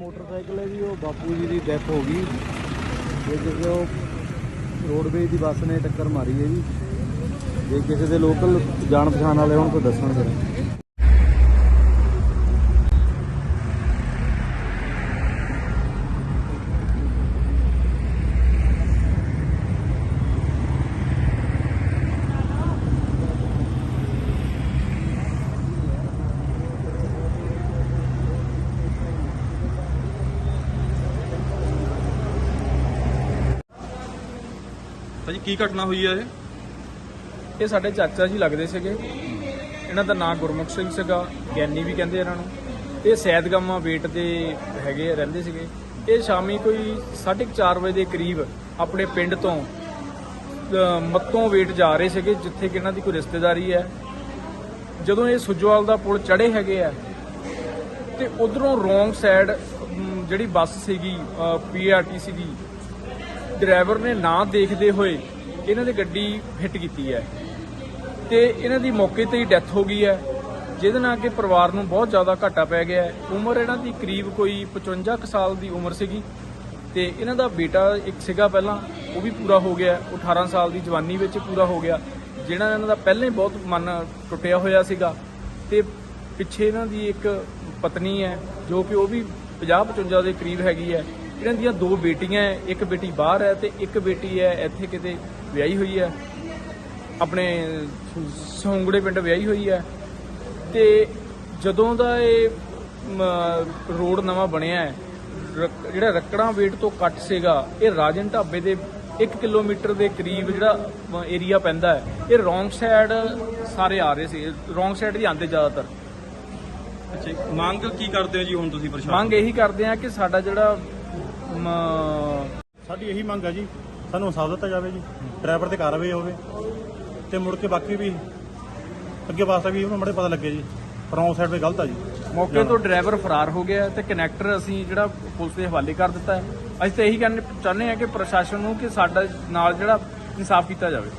Motorcycle ਹੈ ਜੀ, ਉਹ ਬਾਪੂ ਜੀ ਦੀ ਡੈਥ ਹੋ ਗਈ। ਜੇ ਕਿਸੇ ਉਹ ਰੋਡਵੇਜ ਦੀ ਬੱਸ ਨੇ ਟੱਕਰ ਮਾਰੀ ਹੈ ਜੀ। ਜੇ ਕਿਸੇ ਦੇ ਲੋਕਲ ਜਾਣ ਪਛਾਣ ਵਾਲੇ ਹੋਣ, ਕੋਈ ਦੱਸਣ ਫਿਰ ਭਾਜੀ ਕੀ ਘਟਨਾ ਹੋਈ ਹੈ ਇਹ? ਇਹ ਸਾਡੇ ਚਾਚਾ ਜੀ ਲੱਗਦੇ ਸੀਗੇ। ਇਹਨਾਂ ਦਾ ਨਾਂ ਗੁਰਮੁਖ ਸਿੰਘ ਸੀਗਾ ਗਿਆਨੀ ਵੀ ਕਹਿੰਦੇ ਇਹਨਾਂ ਨੂੰ। ਇਹ ਸੈਦਗਾਮਾ ਵੇਟ ਦੇ ਹੈਗੇ ਰਹਿੰਦੇ ਸੀਗੇ। ਇਹ ਸ਼ਾਮੀ ਕੋਈ 4:30 ਵਜੇ ਦੇ ਕਰੀਬ ਆਪਣੇ ਪਿੰਡ ਤੋਂ ਅਹ, ਮੱਤੋਂ ਵੇਟ ਜਾ ਰਹੇ ਸੀਗੇ ਜਿੱਥੇ ਕਿ ਇਹਨਾਂ ਦੀ ਕੋਈ ਰਿਸ਼ਤੇਦਾਰੀ ਹੈ। ਜਦੋਂ ਇਹ ਸੁਜਵਾਲ ਦਾ ਪੁਲ ਚੜੇ ਹੈਗੇ ਆ ਤੇ ਉਧਰੋਂ ਰੋਂਗ ਸਾਈਡ ਜਿਹੜੀ ਬੱਸ ਸੀਗੀ ਪੀਆਰਟੀਸੀ ਦੀ ਡਰਾਈਵਰ ਨੇ ਨਾ ਦੇਖਦੇ ਹੋਏ ਇਹਨਾਂ ਦੀ ਗੱਡੀ ਹਿੱਟ ਕੀਤੀ ਹੈ। ਤੇ ਇਹਨਾਂ ਦੀ ਮੌਕੇ ਤੇ ਹੀ ਡੈਥ ਹੋ ਗਈ ਹੈ, ਜਿਹਦੇ ਨਾਲ ਕਿ ਪਰਿਵਾਰ ਨੂੰ ਬਹੁਤ ਜ਼ਿਆਦਾ ਘਾਟਾ ਪੈ ਗਿਆ ਹੈ। ਉਮਰ ਇਹਨਾਂ ਦੀ ਕਰੀਬ ਕੋਈ 55 ਕੁ ਸਾਲ ਦੀ ਉਮਰ ਸੀਗੀ ਤੇ ਇਹਨਾਂ ਦਾ ਬੇਟਾ ਇੱਕ ਸੀਗਾ ਪਹਿਲਾਂ, ਉਹ ਵੀ ਪੂਰਾ ਹੋ ਗਿਆ। ਉਹ 18 ਸਾਲ ਦੀ ਜਵਾਨੀ ਵਿੱਚ ਪੂਰਾ ਹੋ ਗਿਆ ਜਿਹੜਾ ਇਹਨਾਂ ਦਾ ਪਹਿਲਾਂ ਹੀ ਬਹੁਤ ਮਨ ਟੁੱਟਿਆ ਹੋਇਆ ਸੀਗਾ। ਤੇ ਪਿੱਛੇ ਇਹਨਾਂ ਦੀ ਇੱਕ ਪਤਨੀ ਹੈ, ਜੋ ਕਿ ਉਹ ਵੀ 50 55 ਦੇ ਕਰੀਬ ਹੈਗੀ ਹੈ। ਇਹਨਾਂ ਦੀਆਂ ਦੋ ਬੇਟੀਆਂ ਇੱਕ ਬੇਟੀ ਬਾਹਰ ਹੈ ਤੇ ਇੱਕ ਬੇਟੀ ਹੈ ਇੱਥੇ ਕਿਤੇ ਵਿਆਹੀ ਹੋਈ ਹੈ। ਆਪਣੇ ਸੌਂਗੜੇ ਪਿੰਡ ਵਿਆਹੀ ਹੋਈ ਹੈ। ਤੇ ਜਦੋਂ ਦਾ ਇਹ ਰੋਡ ਨਵਾਂ ਬਣਿਆ ਹੈ ਜਿਹੜਾ ਰੱਕੜਾਂ ਵੇਟ ਤੋਂ ਕੱਟ ਸੀਗਾ ਇਹ ਰਾਜਨ ਢਾਬੇ ਦੇ 1 ਕਿਲੋਮੀਟਰ ਦੇ ਕਰੀਬ ਜਿਹੜਾ ਏਰੀਆ ਪੈਂਦਾ ਹੈ ਇਹ ਰੋਂਗ ਸਾਈਡ ਸਾਰੇ ਆ ਰਹੇ ਸੀ ਰੋਂਗ ਸਾਈਡ ਦੀ ਆਂਦੇ ਜ਼ਿਆਦਾਤਰ। ਅੱਛਾ ਮੰਗ ਕੀ ਕਰਦੇ ਹੋ ਜੀ ਹੁਣ ਤੁਸੀਂ ਪ੍ਰਸ਼ਾਸਨ ਮੰਗ ਇਹੀ ਕਰਦੇ ਆ ਕਿ ਸਾਡਾ ਜਿਹੜਾ ਸਾਡੀ ਇਹੀ ਮੰਗ ਹੈ ਜੀ ਸਾਨੂੰ ਇਨਸਾਫ ਦਿੱਤਾ ਜਾਵੇ ਜੀ ਡਰਾਈਵਰ ਤੇ ਕਾਰਵਾਈ ਹੋਵੇ ਤੇ ਮੁੜ ਕੇ ਬਾਕੀ ਵੀ ਅੱਗੇ ਵਾਸਤੇ ਵੀ ਉਹਨੂੰ ਮੜੇ ਪਤਾ ਲੱਗੇ ਜੀ ਰੌਂਗ ਸਾਈਡ 'ਤੇ ਗਲਤ ਆ ਜੀ। ਮੌਕੇ ਤੋਂ ਡਰਾਈਵਰ ਫਰਾਰ ਹੋ ਗਿਆ ਤੇ ਕਨੈਕਟਰ ਅਸੀਂ ਜਿਹੜਾ ਪੁਲਿਸ ਦੇ ਹਵਾਲੇ ਕਰ ਦਿੱਤਾ ਹੈ। ਅਸੀਂ ਤਾਂ ਇਹੀ ਕਹਿਣਾ ਚਾਹੁੰਦੇ ਹਾਂ ਕਿ ਪ੍ਰਸ਼ਾਸਨ ਨੂੰ ਕਿ ਸਾਡਾ ਨਾਲ ਜਿਹੜਾ ਇਨਸਾਫ ਕੀਤਾ ਜਾਵੇ।